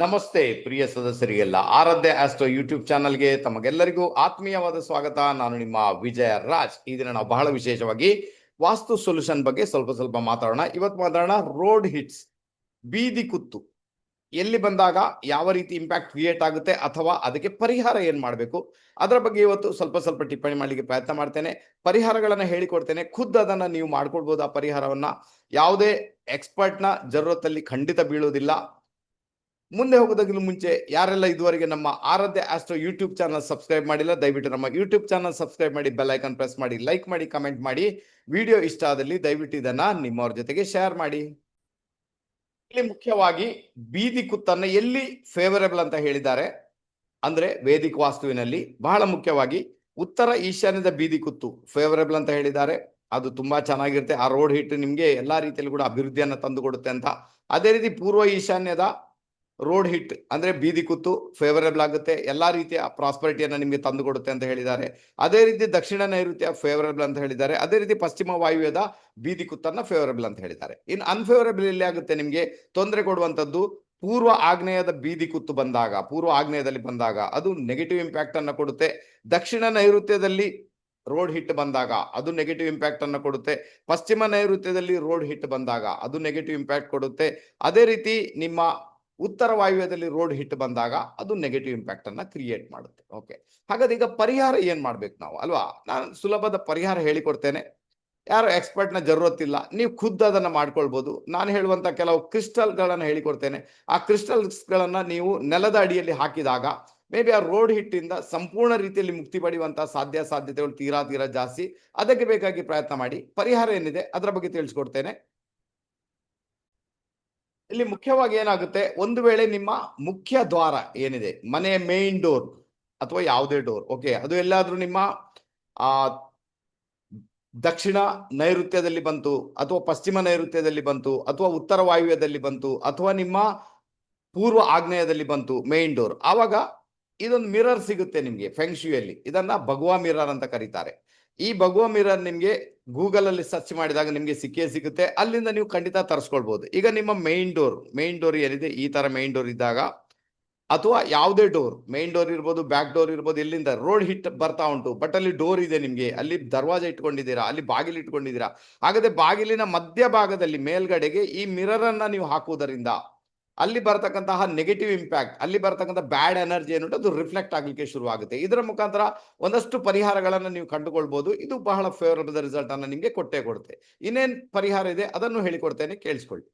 ನಮಸ್ತೆ ಪ್ರಿಯ ಸದಸ್ಯರಿಗೆಲ್ಲ. ಆರಾಧ್ಯ astro YouTube ಚಾನಲ್ಗೆ ತಮಗೆಲ್ಲರಿಗೂ ಆತ್ಮೀಯವಾದ ಸ್ವಾಗತ. ನಾನು ನಿಮ್ಮ ವಿಜಯ ರಾಜ್. ಈ ದಿನ ನಾವು ಬಹಳ ವಿಶೇಷವಾಗಿ ವಾಸ್ತು ಸೊಲ್ಯೂಷನ್ ಬಗ್ಗೆ ಸ್ವಲ್ಪ ಸ್ವಲ್ಪ ಮಾತಾಡೋಣ. ಇವತ್ತು ಮಾತಾಡೋಣ ರೋಡ್ ಹಿಟ್ಸ್, ಬೀದಿ ಕುತ್ತು. ಎಲ್ಲಿ ಬಂದಾಗ ಯಾವ ರೀತಿ ಇಂಪ್ಯಾಕ್ಟ್ ಕ್ರಿಯೇಟ್ ಆಗುತ್ತೆ ಅಥವಾ ಅದಕ್ಕೆ ಪರಿಹಾರ ಏನು ಮಾಡಬೇಕು? ಅದರ ಬಗ್ಗೆ ಇವತ್ತು ಸ್ವಲ್ಪ ಸ್ವಲ್ಪ ಟಿಪ್ಪಣಿ ಮಾಡಲಿಕ್ಕೆ ಪ್ರಯತ್ನ ಮಾಡ್ತೇನೆ. ಪರಿಹಾರಗಳನ್ನು ಹೇಳಿಕೊಡ್ತೇನೆ. ಖುದ್ದು ಅದನ್ನ ನೀವು ಮಾಡ್ಕೊಳ್ಬಹುದು ಆ ಪರಿಹಾರವನ್ನ. ಯಾವುದೇ ಎಕ್ಸ್ಪರ್ಟ್ನ ಜರೂರತ್ತಲ್ಲಿ ಖಂಡಿತ ಬೀಳೋದಿಲ್ಲ. ಮುಂದೆ ಹೋಗೋದಕ್ಕಿಂತ ಮುಂಚೆ ಯಾರೆಲ್ಲ ಇದುವರೆಗೆ ನಮ್ಮ Aradhya astro YouTube channel subscribe ಮಾಡಿಲ್ಲ, ದಯವಿಟ್ಟು ನಮ್ಮ ಯೂಟ್ಯೂಬ್ ಚಾನಲ್ ಸಬ್ಸ್ಕ್ರೈಬ್ ಮಾಡಿ, ಬೆಲ್ ಐಕನ್ ಪ್ರೆಸ್ ಮಾಡಿ, ಲೈಕ್ ಮಾಡಿ, ಕಮೆಂಟ್ ಮಾಡಿ. ವಿಡಿಯೋ ಇಷ್ಟ ಆದಲ್ಲಿ ದಯವಿಟ್ಟು ಇದನ್ನ ನಿಮ್ಮವ್ರ ಜೊತೆಗೆ ಶೇರ್ ಮಾಡಿ. ಇಲ್ಲಿ ಮುಖ್ಯವಾಗಿ ಬೀದಿ ಕುತ್ತನ್ನ ಎಲ್ಲಿ ಫೇವರೇಬಲ್ ಅಂತ ಹೇಳಿದ್ದಾರೆ. ಅಂದ್ರೆ ವೇದಿಕ ವಾಸ್ತುವಿನಲ್ಲಿ ಬಹಳ ಮುಖ್ಯವಾಗಿ ಉತ್ತರ ಈಶಾನ್ಯದ ಬೀದಿ ಕುತ್ತು ಫೇವರೇಬಲ್ ಅಂತ ಹೇಳಿದ್ದಾರೆ. ಅದು ತುಂಬಾ ಚೆನ್ನಾಗಿರುತ್ತೆ. ಆ ರೋಡ್ ಹಿಟ್ ನಿಮ್ಗೆ ಎಲ್ಲಾ ರೀತಿಯಲ್ಲಿ ಕೂಡ ಅಭಿವೃದ್ಧಿಯನ್ನ ತಂದು ಕೊಡುತ್ತೆ ಅಂತ. ಅದೇ ರೀತಿ ಪೂರ್ವ ಈಶಾನ್ಯದ ರೋಡ್ ಹಿಟ್ ಅಂದ್ರೆ ಬೀದಿ ಕುತ್ತು ಫೇವರೇಬಲ್ ಆಗುತ್ತೆ. ಎಲ್ಲಾ ರೀತಿಯ ಪ್ರಾಸ್ಪರಿಟಿಯನ್ನು ನಿಮಗೆ ತಂದು ಕೊಡುತ್ತೆ ಅಂತ ಹೇಳಿದ್ದಾರೆ. ಅದೇ ರೀತಿ ದಕ್ಷಿಣ ನೈಋತ್ಯ ಫೇವರೇಬಲ್ ಅಂತ ಹೇಳಿದ್ದಾರೆ. ಅದೇ ರೀತಿ ಪಶ್ಚಿಮ ವಾಯುವ್ಯದ ಬೀದಿ ಕುತ್ತನ್ನ ಫೇವರೇಬಲ್ ಅಂತ ಹೇಳಿದ್ದಾರೆ. ಇನ್ನು ಅನ್ಫೇವರೇಬಲ್ ಎಲ್ಲಿ ಆಗುತ್ತೆ ನಿಮಗೆ? ತೊಂದರೆ ಕೊಡುವಂತದ್ದು ಪೂರ್ವ ಆಗ್ನೇಯದ ಬೀದಿ ಕುತ್ತು ಬಂದಾಗ, ಪೂರ್ವ ಆಗ್ನೇಯದಲ್ಲಿ ಬಂದಾಗ ಅದು ನೆಗೆಟಿವ್ ಇಂಪ್ಯಾಕ್ಟ್ ಅನ್ನು ಕೊಡುತ್ತೆ. ದಕ್ಷಿಣ ನೈಋತ್ಯದಲ್ಲಿ ರೋಡ್ ಹಿಟ್ ಬಂದಾಗ ಅದು ನೆಗೆಟಿವ್ ಇಂಪ್ಯಾಕ್ಟ್ ಅನ್ನು ಕೊಡುತ್ತೆ. ಪಶ್ಚಿಮ ನೈಋತ್ಯದಲ್ಲಿ ರೋಡ್ ಹಿಟ್ ಬಂದಾಗ ಅದು ನೆಗೆಟಿವ್ ಇಂಪ್ಯಾಕ್ಟ್ ಕೊಡುತ್ತೆ. ಅದೇ ರೀತಿ ನಿಮ್ಮ ಉತ್ತರ ವಾಯುವ್ಯದಲ್ಲಿ ರೋಡ್ ಹಿಟ್ ಬಂದಾಗ ಅದು ನೆಗೆಟಿವ್ ಇಂಪ್ಯಾಕ್ಟ್ ಅನ್ನ ಕ್ರಿಯೇಟ್ ಮಾಡುತ್ತೆ. ಓಕೆ ಹಾಗಾದ್ರೆ ಈಗ ಪರಿಹಾರ ಏನ್ ಮಾಡ್ಬೇಕು ನಾವು? ಅಲ್ವಾ? ನಾನು ಸುಲಭದ ಪರಿಹಾರ ಹೇಳಿಕೊಡ್ತೇನೆ. ಯಾರು ಎಕ್ಸ್ಪರ್ಟ್ನ ಜರುರತ್ತಿಲ್ಲ. ನೀವು ಖುದ್ದು ಅದನ್ನ ಮಾಡ್ಕೊಳ್ಬೋದು. ನಾನು ಹೇಳುವಂತ ಕೆಲವು ಕ್ರಿಸ್ಟಲ್ಗಳನ್ನು ಹೇಳಿಕೊಡ್ತೇನೆ. ಆ ಕ್ರಿಸ್ಟಲ್ಸ್ಗಳನ್ನು ನೀವು ನೆಲದ ಅಡಿಯಲ್ಲಿ ಹಾಕಿದಾಗ ಮೇ ಬಿ ಆ ರೋಡ್ ಹಿಟ್ಟಿಂದ ಸಂಪೂರ್ಣ ರೀತಿಯಲ್ಲಿ ಮುಕ್ತಿ ಪಡೆಯುವಂಥ ಸಾಧ್ಯ ಸಾಧ್ಯತೆಗಳು ತೀರಾ ತೀರಾ ಜಾಸ್ತಿ. ಅದಕ್ಕೆ ಬೇಕಾಗಿ ಪ್ರಯತ್ನ ಮಾಡಿ. ಪರಿಹಾರ ಏನಿದೆ? ಅದರ ಬಗ್ಗೆ ತಿಳಿಸ್ಕೊಡ್ತೇನೆ. ಇಲ್ಲಿ ಮುಖ್ಯವಾಗಿ ಏನಾಗುತ್ತೆ? ಒಂದು ವೇಳೆ ನಿಮ್ಮ ಮುಖ್ಯ ದ್ವಾರ ಏನಿದೆ, ಮನೆ ಮೇನ್ ಡೋರ್ ಅಥವಾ ಯಾವುದೇ ಡೋರ್ ಓಕೆ ಅದು ಎಲ್ಲಾದ್ರೂ ನಿಮ್ಮ, ಆ, ದಕ್ಷಿಣ ನೈಋತ್ಯದಲ್ಲಿ ಬಂತು, ಅಥವಾ ಪಶ್ಚಿಮ ನೈಋತ್ಯದಲ್ಲಿ ಬಂತು, ಅಥವಾ ಉತ್ತರ ವಾಯುವ್ಯದಲ್ಲಿ ಬಂತು, ಅಥವಾ ನಿಮ್ಮ ಪೂರ್ವ ಆಗ್ನೇಯದಲ್ಲಿ ಬಂತು ಮೇನ್ ಡೋರ್ ಆವಾಗ ಇದೊಂದು ಮಿರರ್ ಸಿಗುತ್ತೆ ನಿಮ್ಗೆ ಫೆಂಗ್ಶಿಯಲ್ಲಿ ಇದನ್ನ ಭಗವಾ ಮಿರರ್ ಅಂತ ಕರೀತಾರೆ. ಈ ಬಗುವ ಮಿರರ್ ನಿಮ್ಗೆ ಗೂಗಲ್ ಅಲ್ಲಿ ಸರ್ಚ್ ಮಾಡಿದಾಗ ನಿಮ್ಗೆ ಸಿಕ್ಕೇ ಸಿಗುತ್ತೆ. ಅಲ್ಲಿಂದ ನೀವು ಖಂಡಿತ ತರಿಸ್ಕೊಳ್ಬಹುದು ಈಗ ನಿಮ್ಮ ಮೈನ್ ಡೋರ್ ಮೈನ್ ಡೋರ್ ಏನಿದೆ, ಈ ತರ ಮೈನ್ ಡೋರ್ ಇದ್ದಾಗ, ಅಥವಾ ಯಾವುದೇ ಡೋರ್ ಮೈನ್ ಡೋರ್ ಇರ್ಬೋದು ಬ್ಯಾಕ್ ಡೋರ್ ಇರ್ಬೋದು ಎಲ್ಲಿಂದ ರೋಡ್ ಹಿಟ್ ಬರ್ತಾ ಉಂಟು. ಬಟ್ ಅಲ್ಲಿ ಡೋರ್ ಇದೆ ನಿಮ್ಗೆ. ಅಲ್ಲಿ ದರ್ವಾಜ ಇಟ್ಕೊಂಡಿದ್ದೀರಾ, ಅಲ್ಲಿ ಬಾಗಿಲು ಇಟ್ಕೊಂಡಿದ್ದೀರಾ. ಹಾಗಾದ್ರೆ ಬಾಗಿಲಿನ ಮಧ್ಯ ಭಾಗದಲ್ಲಿ ಮೇಲ್ಗಡೆಗೆ ಈ ಮಿರರ್ ಅನ್ನ ನೀವು ಹಾಕುವುದರಿಂದ ಅಲ್ಲಿ ಬರತಕ್ಕಂತಹ ನೆಗೆಟಿವ್ ಇಂಪ್ಯಾಕ್ಟ್ ಅಲ್ಲಿ ಬರತಕ್ಕಂಥ ಬ್ಯಾಡ್ ಎನರ್ಜಿ ಏನುಂಟು ಅದು ರಿಫ್ಲೆಕ್ಟ್ ಆಗಲಿಕ್ಕೆ ಶುರುವಾಗುತ್ತೆ. ಇದರ ಮುಖಾಂತರ ಒಂದಷ್ಟು ಪರಿಹಾರಗಳನ್ನು ನೀವು ಕಂಡುಕೊಳ್ಬಹುದು ಇದು ಬಹಳ ಫೇವರಬಲ್ ರಿಸಲ್ಟ್ ಅನ್ನ ನಿಮ್ಗೆ ಕೊಟ್ಟೇ ಕೊಡುತ್ತೆ. ಇನ್ನೇನ್ ಪರಿಹಾರ ಇದೆ? ಅದನ್ನು ಹೇಳಿಕೊಡ್ತೇನೆ, ಕೇಳಿಸ್ಕೊಳ್ಳಿ.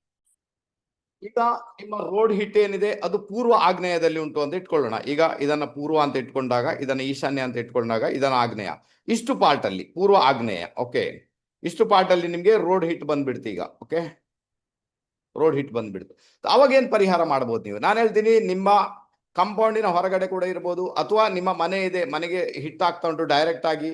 ಈಗ ನಿಮ್ಮ ರೋಡ್ ಹಿಟ್ ಏನಿದೆ? ಅದು ಪೂರ್ವ ಆಗ್ನೇಯದಲ್ಲಿ ಉಂಟು ಅಂತ ಇಟ್ಕೊಳ್ಳೋಣ. ಈಗ ಇದನ್ನ ಪೂರ್ವ ಅಂತ ಇಟ್ಕೊಂಡಾಗ, ಇದನ್ನ ಈಶಾನ್ಯ ಅಂತ ಇಟ್ಕೊಂಡಾಗ ಇದನ್ನ ಆಗ್ನೇಯ. ಇಷ್ಟು ಪಾರ್ಟ್ ಅಲ್ಲಿ, ಪೂರ್ವ ಆಗ್ನೇಯ ಓಕೆ ಇಷ್ಟು ಪಾರ್ಟ್ ಅಲ್ಲಿ ನಿಮ್ಗೆ ರೋಡ್ ಹಿಟ್ ಬಂದ್ಬಿಡ್ತು ಈಗ ಓಕೆ ರೋಡ್ ಹಿಟ್ ಬಂದ್ಬಿಡ್ತು. ಅವಾಗ ಏನು ಪರಿಹಾರ ಮಾಡ್ಬೋದು ನೀವು? ನಾನು ಹೇಳ್ತೀನಿ, ನಿಮ್ಮ ಕಾಂಪೌಂಡಿನ ಹೊರಗಡೆ ಕೂಡ ಇರ್ಬೋದು, ಅಥವಾ ನಿಮ್ಮ ಮನೆ ಇದೆ, ಮನೆಗೆ ಹಿಟ್ ಆಗ್ತಾ ಉಂಟು ಡೈರೆಕ್ಟ್ ಆಗಿ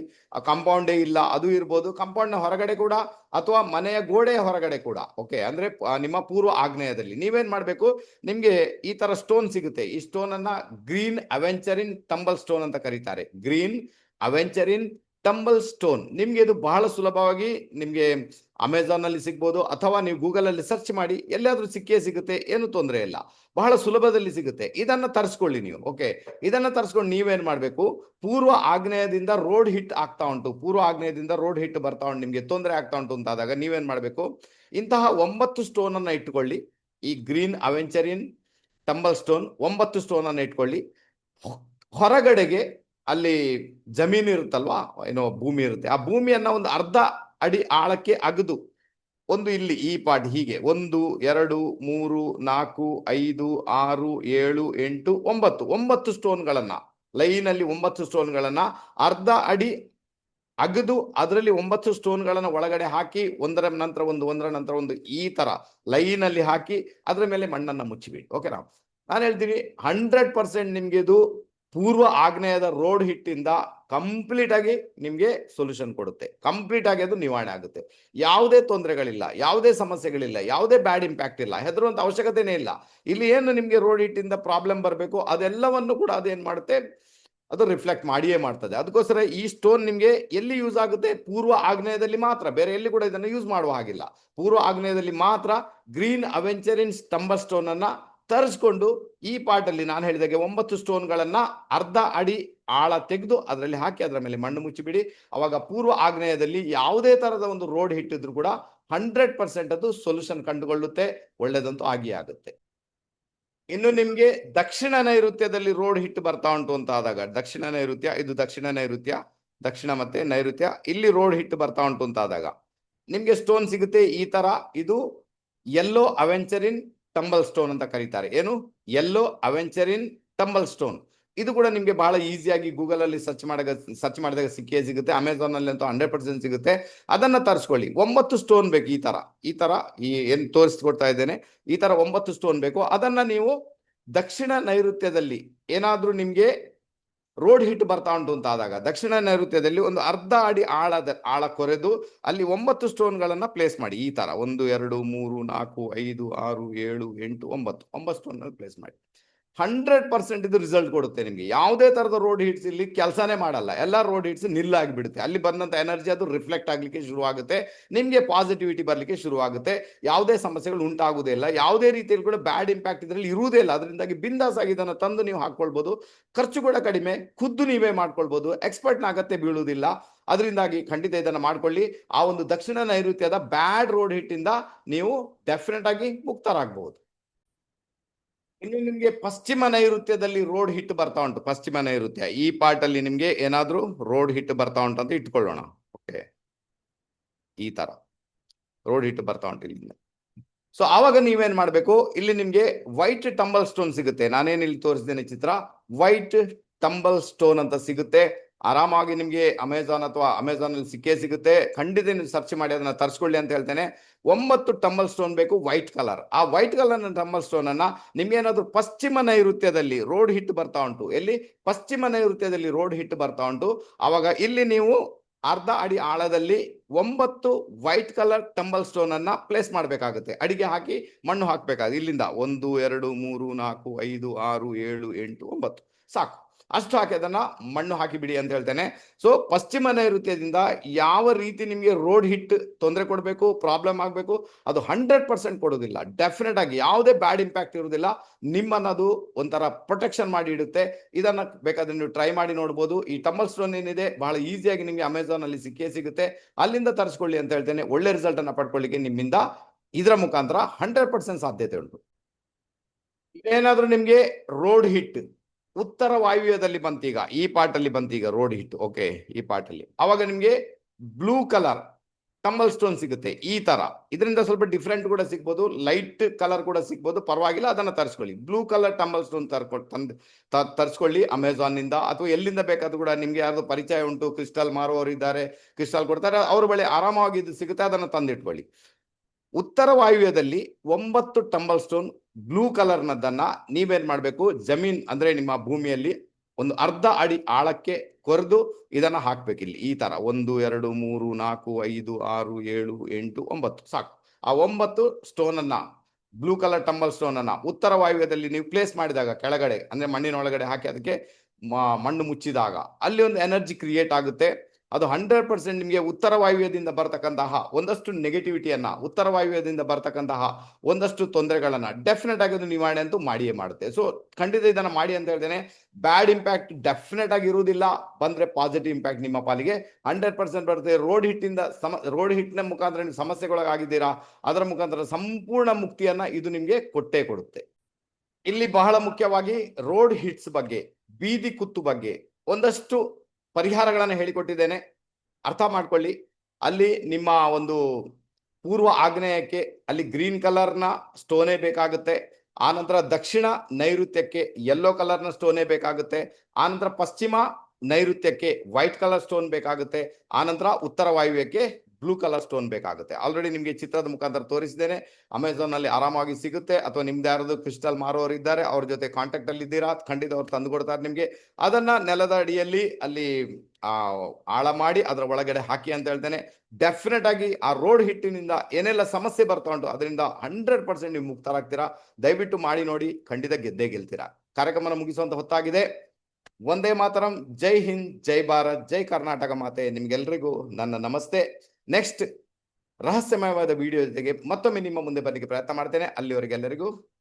ಕಾಂಪೌಂಡೇ ಇಲ್ಲ, ಅದು ಇರ್ಬೋದು ಕಾಂಪೌಂಡ್ನ ಹೊರಗಡೆ ಕೂಡ, ಅಥವಾ ಮನೆಯ ಗೋಡೆಯ ಹೊರಗಡೆ ಕೂಡ ಓಕೆ ಅಂದ್ರೆ ನಿಮ್ಮ ಪೂರ್ವ ಆಗ್ನೇಯದಲ್ಲಿ ನೀವೇನ್ ಮಾಡ್ಬೇಕು? ನಿಮ್ಗೆ ಈ ತರ ಸ್ಟೋನ್ ಸಿಗುತ್ತೆ. ಈ ಸ್ಟೋನ್ ಅನ್ನ ಗ್ರೀನ್ ಅವೆಂಚರಿನ್ ಟಂಬಲ್ ಸ್ಟೋನ್ ಅಂತ ಕರೀತಾರೆ. ಗ್ರೀನ್ ಅವೆಂಚರಿನ್ ಟಂಬಲ್ ಸ್ಟೋನ್ ನಿಮ್ಗೆ ಇದು ಬಹಳ ಸುಲಭವಾಗಿ ನಿಮ್ಗೆ ಅಮೆಝಾನ್ ಅಲ್ಲಿ ಸಿಗ್ಬೋದು ಅಥವಾ ನೀವು ಗೂಗಲ್ ಅಲ್ಲಿ ಸರ್ಚ್ ಮಾಡಿ ಎಲ್ಲಾದ್ರೂ ಸಿಕ್ಕೇ ಸಿಗುತ್ತೆ, ಏನು ತೊಂದರೆ ಇಲ್ಲ. ಬಹಳ ಸುಲಭದಲ್ಲಿ ಸಿಗುತ್ತೆ. ಇದನ್ನ ತರಿಸ್ಕೊಳ್ಳಿ ನೀವು ಓಕೆ ಇದನ್ನ ತರಿಸ್ಕೊಂಡು ನೀವೇನ್ ಮಾಡ್ಬೇಕು? ಪೂರ್ವ ಆಗ್ನೇಯದಿಂದ ರೋಡ್ ಹಿಟ್ ಆಗ್ತಾ ಉಂಟು. ಪೂರ್ವ ಆಗ್ನೇಯದಿಂದ ರೋಡ್ ಹಿಟ್ ಬರ್ತಾ ಉಂಟು. ನಿಮ್ಗೆ ತೊಂದರೆ ಆಗ್ತಾ ಉಂಟು ಅಂತಾದಾಗ ನೀವೇನ್ ಮಾಡ್ಬೇಕು? ಇಂತಹ ಒಂಬತ್ತು ಸ್ಟೋನ್ ಅನ್ನ ಇಟ್ಕೊಳ್ಳಿ. ಈ ಗ್ರೀನ್ ಅವೆಂಚರಿನ್ ಟಂಬಲ್ ಸ್ಟೋನ್ ಒಂಬತ್ತು ಸ್ಟೋನ್ ಅನ್ನ ಇಟ್ಕೊಳ್ಳಿ. ಹೊರಗಡೆಗೆ ಅಲ್ಲಿ ಜಮೀನು ಇರುತ್ತಲ್ವಾ? ಏನೋ ಭೂಮಿ ಇರುತ್ತೆ. ಆ ಭೂಮಿಯನ್ನ ಒಂದು ಅರ್ಧ ಅಡಿ ಆಳಕ್ಕೆ ಅಗದು, ಒಂದು ಇಲ್ಲಿ ಈ ಪಾಟ್ ಹೀಗೆ, ಒಂದು, ಎರಡು, ಮೂರು, ನಾಲ್ಕು, ಐದು, ಆರು, ಏಳು, ಎಂಟು, ಒಂಬತ್ತು. ಒಂಬತ್ತು ಸ್ಟೋನ್ಗಳನ್ನ, ಲೈನಲ್ಲಿ ಒಂಬತ್ತು ಸ್ಟೋನ್ಗಳನ್ನ ಅರ್ಧ ಅಡಿ ಅಗದು, ಅದರಲ್ಲಿ ಒಂಬತ್ತು ಸ್ಟೋನ್ಗಳನ್ನ ಒಳಗಡೆ ಹಾಕಿ, ಒಂದರ ನಂತರ ಒಂದು, ಒಂದರ ನಂತರ ಒಂದು ಈ ತರ ಲೈನಲ್ಲಿ ಹಾಕಿ, ಅದರ ಮೇಲೆ ಮಣ್ಣನ್ನ ಮುಚ್ಚಿಬಿಡಿ. ಓಕೆನಾ ನಾನು ಹೇಳ್ತೀನಿ ಹಂಡ್ರೆಡ್ ಪರ್ಸೆಂಟ್ ನಿಮ್ಗೆ ಇದು ಪೂರ್ವ ಆಗ್ನೇಯದ ರೋಡ್ ಹಿಟ್ಟಿಂದ ಕಂಪ್ಲೀಟ್ ಆಗಿ ನಿಮ್ಗೆ ಸೊಲ್ಯೂಷನ್ ಕೊಡುತ್ತೆ. ಕಂಪ್ಲೀಟ್ ಆಗಿ ಅದು ನಿವಾರಣೆ ಆಗುತ್ತೆ. ಯಾವುದೇ ತೊಂದರೆಗಳಿಲ್ಲ, ಯಾವುದೇ ಸಮಸ್ಯೆಗಳಿಲ್ಲ, ಯಾವುದೇ ಬ್ಯಾಡ್ ಇಂಪ್ಯಾಕ್ಟ್ ಇಲ್ಲ, ಹೆದರುವಂತ ಅವಶ್ಯಕತೆನೇ ಇಲ್ಲ. ಇಲ್ಲಿ ಏನು ನಿಮ್ಗೆ ರೋಡ್ ಹಿಟ್ಟಿಂದ ಪ್ರಾಬ್ಲಮ್ ಬರಬೇಕು, ಅದೆಲ್ಲವನ್ನು ಕೂಡ ಅದೇನ್ ಮಾಡುತ್ತೆ? ಅದು ರಿಫ್ಲೆಕ್ಟ್ ಮಾಡಿಯೇ ಮಾಡ್ತದೆ. ಅದಕ್ಕೋಸ್ಕರ ಈ ಸ್ಟೋನ್ ನಿಮ್ಗೆ ಎಲ್ಲಿ ಯೂಸ್ ಆಗುತ್ತೆ? ಪೂರ್ವ ಆಗ್ನೇಯದಲ್ಲಿ ಮಾತ್ರ. ಬೇರೆ ಎಲ್ಲಿ ಕೂಡ ಇದನ್ನು ಯೂಸ್ ಮಾಡುವ ಹಾಗಿಲ್ಲ. ಪೂರ್ವ ಆಗ್ನೇಯದಲ್ಲಿ ಮಾತ್ರ ಗ್ರೀನ್ ಅವೆಂಚರಿನ್ ಸ್ಟಂಬರ್ ಸ್ಟೋನ್ ಅನ್ನ ತರಿಸ್ಕೊಂಡು ಈ ಪಾಟಲ್ಲಿ ನಾನು ಹೇಳಿದಾಗೆ ಒಂಬತ್ತು ಸ್ಟೋನ್ಗಳನ್ನು ಅರ್ಧ ಅಡಿ ಆಳ ತೆಗೆದು ಅದರಲ್ಲಿ ಹಾಕಿ ಅದರ ಮೇಲೆ ಮಣ್ಣು ಮುಚ್ಚಿಬಿಡಿ. ಅವಾಗ ಪೂರ್ವ ಆಗ್ನೇಯದಲ್ಲಿ ಯಾವುದೇ ಥರದ ಒಂದು ರೋಡ್ ಹಿಟ್ಟಿದ್ರು ಕೂಡ ಹಂಡ್ರೆಡ್ ಪರ್ಸೆಂಟ್ ಅದು ಸೊಲ್ಯೂಷನ್ ಕಂಡುಕೊಳ್ಳುತ್ತೆ, ಒಳ್ಳೇದಂತೂ ಆಗಿಯೇ ಆಗುತ್ತೆ. ಇನ್ನು ನಿಮಗೆ ದಕ್ಷಿಣ ನೈಋತ್ಯದಲ್ಲಿ ರೋಡ್ ಹಿಟ್ ಬರ್ತಾ ಉಂಟು ಅಂತ ಆದಾಗ, ದಕ್ಷಿಣ ನೈಋತ್ಯ, ಇದು ದಕ್ಷಿಣ ನೈಋತ್ಯ, ದಕ್ಷಿಣ ಮತ್ತೆ ನೈಋತ್ಯ, ಇಲ್ಲಿ ರೋಡ್ ಹಿಟ್ ಬರ್ತಾ ಉಂಟು ಅಂತ ಆದಾಗ ನಿಮಗೆ ಸ್ಟೋನ್ ಸಿಗುತ್ತೆ ಈ ತರ, ಇದು ಎಲ್ಲೋ ಅವೆಂಚರಿನ್ ಟಂಬಲ್ ಸ್ಟೋನ್ ಅಂತ ಕರೀತಾರೆ. ಏನು? ಎಲ್ಲೋ ಅವೆಂಚರಿನ್ ಟಂಬಲ್ ಸ್ಟೋನ್ ಇದು ಕೂಡ ನಿಮಗೆ ಬಹಳ ಈಸಿಯಾಗಿ ಗೂಗಲ್ ಅಲ್ಲಿ ಸರ್ಚ್ ಮಾಡಿದ ಸರ್ಚ್ ಮಾಡಿದಾಗ ಸಿಕ್ಕೇ ಸಿಗುತ್ತೆ. ಅಮೆಝಾನ್ ಅಲ್ಲಿ ಅಂತೂ ಹಂಡ್ರೆಡ್ ಪರ್ಸೆಂಟ್ ಸಿಗುತ್ತೆ. ಅದನ್ನ ತರಿಸ್ಕೊಳ್ಳಿ. ಒಂಬತ್ತು ಸ್ಟೋನ್ ಬೇಕು ಈ ತರ. ಈ ತರ ಈ ಏನ್ ತೋರಿಸ್ಕೊಡ್ತಾ ಇದ್ದೇನೆ. ಈ ತರ ಒಂಬತ್ತು ಸ್ಟೋನ್ ಬೇಕು. ಅದನ್ನ ನೀವು ದಕ್ಷಿಣ ನೈಋತ್ಯದಲ್ಲಿ ಏನಾದ್ರೂ ನಿಮ್ಗೆ ರೋಡ್ ಹಿಟ್ ಬರ್ತಾ ಉಂಟು ಅಂತ ಆದಾಗ ದಕ್ಷಿಣ ನೈಋತ್ಯದಲ್ಲಿ ಒಂದು ಅರ್ಧ ಅಡಿ ಆಳದ ಆಳ ಕೊರೆದು ಅಲ್ಲಿ ಒಂಬತ್ತು ಸ್ಟೋನ್ಗಳನ್ನು ಪ್ಲೇಸ್ ಮಾಡಿ. ಈ ತರ ಒಂದು, ಎರಡು, ಮೂರು, ನಾಲ್ಕು, ಐದು, ಆರು, ಏಳು, ಎಂಟು, ಒಂಬತ್ತು ಒಂಬತ್ತು ಸ್ಟೋನ್ ಪ್ಲೇಸ್ ಮಾಡಿ. ಹಂಡ್ರೆಡ್ ಪರ್ಸೆಂಟ್ ಇದು ರಿಸಲ್ಟ್ ಕೊಡುತ್ತೆ ನಿಮಗೆ. ಯಾವುದೇ ತರದ ರೋಡ್ ಹಿಟ್ಸ್ ಇಲ್ಲಿ ಕೆಲಸನೇ ಮಾಡಲ್ಲ. ಎಲ್ಲ ರೋಡ್ ಹಿಟ್ಸ್ ನಿಲ್ಲಾಗಿಬಿಡುತ್ತೆ. ಅಲ್ಲಿ ಬಂದಂತ ಎನರ್ಜಿ ಅದು ರಿಫ್ಲೆಕ್ಟ್ ಆಗಲಿಕ್ಕೆ ಶುರುವಾಗುತ್ತೆ. ನಿಮಗೆ ಪಾಸಿಟಿವಿಟಿ ಬರಲಿಕ್ಕೆ ಶುರುವಾಗುತ್ತೆ. ಯಾವುದೇ ಸಮಸ್ಯೆಗಳು ಉಂಟಾಗುವುದೇ ಇಲ್ಲ. ಯಾವುದೇ ರೀತಿಯಲ್ಲಿ ಕೂಡ ಬ್ಯಾಡ್ ಇಂಪ್ಯಾಕ್ಟ್ ಇದರಲ್ಲಿ ಇರುವುದೇ ಇಲ್ಲ. ಅದರಿಂದಾಗಿ ಬಿಂದಾಸ್ ಆಗಿ ಇದನ್ನು ತಂದು ನೀವು ಹಾಕ್ಕೊಳ್ಬೋದು. ಖರ್ಚು ಕೂಡ ಕಡಿಮೆ. ಖುದ್ದು ನೀವೇ ಮಾಡ್ಕೊಳ್ಬೋದು. ಎಕ್ಸ್ಪರ್ಟ್ನ ಅಗತ್ಯ ಬೀಳುವುದಿಲ್ಲ. ಅದರಿಂದಾಗಿ ಖಂಡಿತ ಇದನ್ನು ಮಾಡ್ಕೊಳ್ಳಿ. ಆ ಒಂದು ದಕ್ಷಿಣ ನೈಋತ್ಯದ ಬ್ಯಾಡ್ ರೋಡ್ ಹಿಟ್ಟಿಂದ ನೀವು ಡೆಫಿನೆಟ್ ಆಗಿ ಮುಕ್ತರಾಗಬಹುದು ಇನ್ನು ನಿಮ್ಗೆ ಪಶ್ಚಿಮ ನೈಋತ್ಯದಲ್ಲಿ ರೋಡ್ ಹಿಟ್ ಬರ್ತಾ ಉಂಟು, ಪಶ್ಚಿಮ ನೈಋತ್ಯ. ಈ ಪಾರ್ಟ್ ಅಲ್ಲಿ ನಿಮ್ಗೆ ಏನಾದ್ರೂ ರೋಡ್ ಹಿಟ್ ಬರ್ತಾ ಉಂಟು ಅಂತ ಇಟ್ಕೊಳ್ಳೋಣ. ಓಕೆ ಈ ತರ. ರೋಡ್ ಹಿಟ್ ಬರ್ತಾ ಉಂಟು ಇಲ್ಲಿಂದ. ಸೊ ಆವಾಗ ನೀವೇನ್ ಮಾಡ್ಬೇಕು? ಇಲ್ಲಿ ನಿಮ್ಗೆ ವೈಟ್ ಟಂಬಲ್ ಸ್ಟೋನ್ ಸಿಗುತ್ತೆ. ನಾನೇನ್ ಇಲ್ಲಿ ತೋರಿಸಿದ್ದೇನೆ ಚಿತ್ರ? ವೈಟ್ ಟಂಬಲ್ ಸ್ಟೋನ್ ಅಂತ ಸಿಗುತ್ತೆ. ಆರಾಮಾಗಿ ನಿಮಗೆ ಅಮೆಝಾನ್ ಅಥವಾ ಅಮೆಝಾನ್ ಅಲ್ಲಿ ಸಿಕ್ಕೇ ಸಿಗುತ್ತೆ. ಖಂಡಿತ ನೀವು ಸರ್ಚ್ ಮಾಡಿ, ಅದನ್ನ ತರಿಸ್ಕೊಳ್ಳಿ ಅಂತ ಹೇಳ್ತೇನೆ. ಒಂಬತ್ತು ಟಂಬಲ್ ಸ್ಟೋನ್ ಬೇಕು ವೈಟ್ ಕಲರ್ ಆ ವೈಟ್ ಕಲರ್ ಟಂಬಲ್ ಸ್ಟೋನ್ ಅನ್ನ ಪಶ್ಚಿಮ ನೈಋತ್ಯದಲ್ಲಿ ರೋಡ್ ಹಿಟ್ ಬರ್ತಾ ಉಂಟು. ಎಲ್ಲಿ? ಪಶ್ಚಿಮ ನೈಋತ್ಯದಲ್ಲಿ ರೋಡ್ ಹಿಟ್ ಬರ್ತಾ ಉಂಟು. ಅವಾಗ ಇಲ್ಲಿ ನೀವು ಅರ್ಧ ಅಡಿ ಆಳದಲ್ಲಿ ಒಂಬತ್ತು ವೈಟ್ ಕಲರ್ ಟಂಬಲ್ ಸ್ಟೋನ್ ಅನ್ನ ಪ್ಲೇಸ್ ಮಾಡಬೇಕಾಗುತ್ತೆ. ಅಡಿಗೆ ಹಾಕಿ ಮಣ್ಣು ಹಾಕ್ಬೇಕಾಗುತ್ತೆ. ಇಲ್ಲಿಂದ ಒಂದು, ಎರಡು, ಮೂರು, ನಾಲ್ಕು, ಐದು, ಆರು, ಏಳು, ಎಂಟು, ಒಂಬತ್ತು. ಸಾಕು. ಅಷ್ಟು ಹಾಕಿ ಅದನ್ನ ಮಣ್ಣು ಹಾಕಿ ಬಿಡಿ ಅಂತ ಹೇಳ್ತೇನೆ. ಸೊ ಪಶ್ಚಿಮ ನೈಋತ್ಯದಿಂದ ಯಾವ ರೀತಿ ನಿಮಗೆ ರೋಡ್ ಹಿಟ್ ತೊಂದರೆ ಕೊಡಬೇಕು ಪ್ರಾಬ್ಲಮ್ ಆಗಬೇಕು, ಅದು ಹಂಡ್ರೆಡ್ ಪರ್ಸೆಂಟ್ ಕೊಡೋದಿಲ್ಲ ಡೆಫಿನೆಟ್ ಆಗಿ ಯಾವುದೇ ಬ್ಯಾಡ್ ಇಂಪ್ಯಾಕ್ಟ್ ಇರುವುದಿಲ್ಲ. ನಿಮ್ಮನ್ನದು ಒಂಥರ ಪ್ರೊಟೆಕ್ಷನ್ ಮಾಡಿ ಇಡುತ್ತೆ. ಇದನ್ನ ಬೇಕಾದ್ರೆ ನೀವು ಟ್ರೈ ಮಾಡಿ ನೋಡ್ಬೋದು. ಈ ಟಂಬಲ್ ಸ್ಟೋನ್ ಏನಿದೆ, ಬಹಳ ಈಸಿಯಾಗಿ ನಿಮಗೆ ಅಮೆಝಾನ್ ಅಲ್ಲಿ ಸಿಕ್ಕೇ ಸಿಗುತ್ತೆ. ಅಲ್ಲಿಂದ ತರಿಸ್ಕೊಳ್ಳಿ ಅಂತ ಹೇಳ್ತೇನೆ. ಒಳ್ಳೆ ರಿಸಲ್ಟ್ ಅನ್ನ ಪಡ್ಕೊಳ್ಳಿಕ್ಕೆ ನಿಮ್ಮಿಂದ ಇದರ ಮುಖಾಂತರ ಹಂಡ್ರೆಡ್ ಪರ್ಸೆಂಟ್ ಸಾಧ್ಯತೆ ಉಂಟು. ಏನಾದ್ರೂ ನಿಮಗೆ ರೋಡ್ ಹಿಟ್ ಉತ್ತರ ವಾಯುವ್ಯದಲ್ಲಿ ಬಂತೀಗ, ಈ ಪಾರ್ಟ್ ಅಲ್ಲಿ ಬಂತೀಗ ರೋಡ್ ಹಿಟ್ ಓಕೆ ಈ ಪಾರ್ಟ್ ಅಲ್ಲಿ ಅವಾಗ ನಿಮ್ಗೆ ಬ್ಲೂ ಕಲರ್ ಟಂಬಲ್ ಸ್ಟೋನ್ ಸಿಗುತ್ತೆ, ಈ ತರ. ಇದರಿಂದ ಸ್ವಲ್ಪ ಡಿಫ್ರೆಂಟ್ ಕೂಡ ಸಿಗ್ಬೋದು ಲೈಟ್ ಕಲರ್ ಕೂಡ ಸಿಗ್ಬೋದು, ಪರವಾಗಿಲ್ಲ, ಅದನ್ನ ತರಿಸ್ಕೊಳ್ಳಿ. ಬ್ಲೂ ಕಲರ್ ಟಂಬಲ್ ಸ್ಟೋನ್ ತರ್ಕೊಂಡು ತಂದು ತರಿಸ್ಕೊಳ್ಳಿ ಅಮೆಝಾನ್ನಿಂದ, ಅಥವಾ ಎಲ್ಲಿಂದ ಬೇಕಾದ್ರೂ ಕೂಡ ನಿಮ್ಗೆ ಯಾರ್ದು ಪರಿಚಯ ಉಂಟು ಕ್ರಿಸ್ಟಲ್ ಮಾರುವವರು ಇದ್ದಾರೆ ಕ್ರಿಸ್ಟಲ್ ಕೊಡ್ತಾರೆ, ಅವ್ರ ಬಳಿ ಆರಾಮವಾಗಿ ಇದು ಸಿಗುತ್ತೆ, ಅದನ್ನ ತಂದಿಟ್ಕೊಳ್ಳಿ. ಉತ್ತರ ವಾಯುವ್ಯದಲ್ಲಿ ಒಂಬತ್ತು ಟಂಬಲ್ ಸ್ಟೋನ್ ಬ್ಲೂ ಕಲರ್ನದನ್ನ ನೀವೇನ್ ಮಾಡಬೇಕು? ಜಮೀನ್ ಅಂದ್ರೆ ನಿಮ್ಮ ಭೂಮಿಯಲ್ಲಿ ಒಂದು ಅರ್ಧ ಅಡಿ ಆಳಕ್ಕೆ ಕೊರೆದು ಇದನ್ನ ಹಾಕ್ಬೇಕು ಇಲ್ಲಿ ಈ ತರ. ಒಂದು, ಎರಡು, ಮೂರು, ನಾಲ್ಕು, ಐದು, ಆರು, ಏಳು, ಎಂಟು, ಒಂಬತ್ತು. ಸಾಕು. ಆ ಒಂಬತ್ತು ಸ್ಟೋನ್ ಅನ್ನ ಬ್ಲೂ ಕಲರ್ ಟಂಬಲ್ ಸ್ಟೋನ್ ಅನ್ನ ಉತ್ತರ ವಾಯುವ್ಯದಲ್ಲಿ ನೀವು ಪ್ಲೇಸ್ ಮಾಡಿದಾಗ ಕೆಳಗಡೆ, ಅಂದ್ರೆ ಮಣ್ಣಿನ ಒಳಗಡೆ ಹಾಕಿ ಅದಕ್ಕೆ ಮಣ್ಣು ಮುಚ್ಚಿದಾಗ, ಅಲ್ಲಿ ಒಂದು ಎನರ್ಜಿ ಕ್ರಿಯೇಟ್ ಆಗುತ್ತೆ. ಅದು ಹಂಡ್ರೆಡ್ ಪರ್ಸೆಂಟ್ ನಿಮಗೆ ಉತ್ತರ ವಾಯುವ್ಯದಿಂದ ಬರ್ತಕ್ಕಂತಹ ಒಂದಷ್ಟು ನೆಗೆಟಿವಿಟಿಯನ್ನು ಉತ್ತರ ವಾಯುವ್ಯದಿಂದ ಬರ್ತಕ್ಕಂತಹ ಒಂದಷ್ಟು ತೊಂದರೆಗಳನ್ನ ಡೆಫಿನೆಟ್ ಆಗಿ ಅದು ನಿವಾರಣೆ ಅಂತೂ ಮಾಡಿಯೇ ಮಾಡುತ್ತೆ. ಸೊ ಖಂಡಿತ ಇದನ್ನ ಮಾಡಿ ಅಂತ ಹೇಳ್ತೇನೆ ಬ್ಯಾಡ್ ಇಂಪ್ಯಾಕ್ಟ್ ಡೆಫಿನೆಟ್ ಆಗಿ ಇರುವುದಿಲ್ಲ, ಬಂದ್ರೆ ಪಾಸಿಟಿವ್ ಇಂಪ್ಯಾಕ್ಟ್ ನಿಮ್ಮ ಪಾಲಿಗೆ. ಹಂಡ್ರೆಡ್ ಪರ್ಸೆಂಟ್ ಬರುತ್ತೆ ರೋಡ್ ಹಿಟ್ಟಿಂದ ಸಮ ರೋಡ್ ಹಿಟ್ಟಿನ ಮುಖಾಂತರ ನೀವು ಸಮಸ್ಯೆಗೊಳಗಾಗಿದ್ದೀರಾ, ಅದರ ಮುಖಾಂತರ ಸಂಪೂರ್ಣ ಮುಕ್ತಿಯನ್ನ ಇದು ನಿಮಗೆ ಕೊಟ್ಟೇ ಕೊಡುತ್ತೆ. ಇಲ್ಲಿ ಬಹಳ ಮುಖ್ಯವಾಗಿ ರೋಡ್ ಹಿಟ್ಸ್ ಬಗ್ಗೆ, ಬೀದಿ ಕುತ್ತು ಬಗ್ಗೆ ಒಂದಷ್ಟು ಪರಿಹಾರಗಳನ್ನು ಹೇಳಿಕೊಟ್ಟಿದ್ದೇನೆ. ಅರ್ಥ ಮಾಡ್ಕೊಳ್ಳಿ. ಅಲ್ಲಿ ನಿಮ್ಮ ಒಂದು ಪೂರ್ವ ಆಗ್ನೇಯಕ್ಕೆ, ಅಲ್ಲಿ ಗ್ರೀನ್ ಕಲರ್ನ ಸ್ಟೋನೇ ಬೇಕಾಗುತ್ತೆ. ಆನಂತರ ದಕ್ಷಿಣ ನೈಋತ್ಯಕ್ಕೆ ಯೆಲ್ಲೋ ಕಲರ್ನ ಸ್ಟೋನೇ ಬೇಕಾಗುತ್ತೆ. ಆನಂತರ ಪಶ್ಚಿಮ ನೈಋತ್ಯಕ್ಕೆ ವೈಟ್ ಕಲರ್ ಸ್ಟೋನ್ ಬೇಕಾಗುತ್ತೆ. ಆನಂತರ ಉತ್ತರ ವಾಯುವ್ಯಕ್ಕೆ ಬ್ಲೂ ಕಲರ್ ಸ್ಟೋನ್ ಬೇಕಾಗುತ್ತೆ. ಆಲ್ರೆಡಿ ನಿಮಗೆ ಚಿತ್ರದ ಮುಖಾಂತರ ತೋರಿಸಿದ್ದೇನೆ. ಅಮೆಝಾನ್ ಅಲ್ಲಿ ಆರಾಮಾಗಿ ಸಿಗುತ್ತೆ. ಅಥವಾ ನಿಮ್ದು ಯಾರಾದ್ರು ಕ್ರಿಸ್ಟಲ್ ಮಾರೋರು ಇದ್ದಾರೆ, ಅವ್ರ ಜೊತೆ ಕಾಂಟ್ಯಾಕ್ಟ್ ಅಲ್ಲಿ ಇದ್ದೀರಾ, ಖಂಡಿತ ಅವ್ರು ತಂದು ಕೊಡ್ತಾರೆ ನಿಮಗೆ. ಅದನ್ನ ನೆಲದ ಅಡಿಯಲ್ಲಿ ಅಲ್ಲಿ ಆಳ ಮಾಡಿ ಅದರ ಒಳಗಡೆ ಹಾಕಿ ಅಂತ ಹೇಳ್ತೇನೆ. ಡೆಫಿನೆಟ್ ಆಗಿ ಆ ರೋಡ್ ಹಿಟ್ಟಿನಿಂದ ಏನೆಲ್ಲ ಸಮಸ್ಯೆ ಬರ್ತಾ ಉಂಟು, ಅದರಿಂದ ಹಂಡ್ರೆಡ್ ಪರ್ಸೆಂಟ್ ನೀವು ಮುಕ್ತರಾಗ್ತೀರಾ. ದಯವಿಟ್ಟು ಮಾಡಿ ನೋಡಿ, ಖಂಡಿತ ಗೆದ್ದೇ ಗೆಲ್ತೀರಾ. ಕಾರ್ಯಕ್ರಮನ ಮುಗಿಸುವಂತ ಹೊತ್ತಾಗಿದೆ. ಒಂದೇ ಮಾತರಂ. ಜೈ ಹಿಂದ್, ಜೈ ಭಾರತ್, ಜೈ ಕರ್ನಾಟಕ ಮಾತೆ ನಿಮ್ಗೆಲ್ರಿಗೂ ನನ್ನ ನಮಸ್ತೆ. ನೆಕ್ಸ್ಟ್ ರಹಸ್ಯಮಯವಾದ ವಿಡಿಯೋ ಜೊತೆಗೆ ಮತ್ತೊಮ್ಮೆ ನಿಮ್ಮ ಮುಂದೆ ಬರಲಿಕ್ಕೆ ಪ್ರಯತ್ನ ಮಾಡ್ತೇನೆ. ಅಲ್ಲಿವರೆಗೆಲ್ಲರಿಗೂ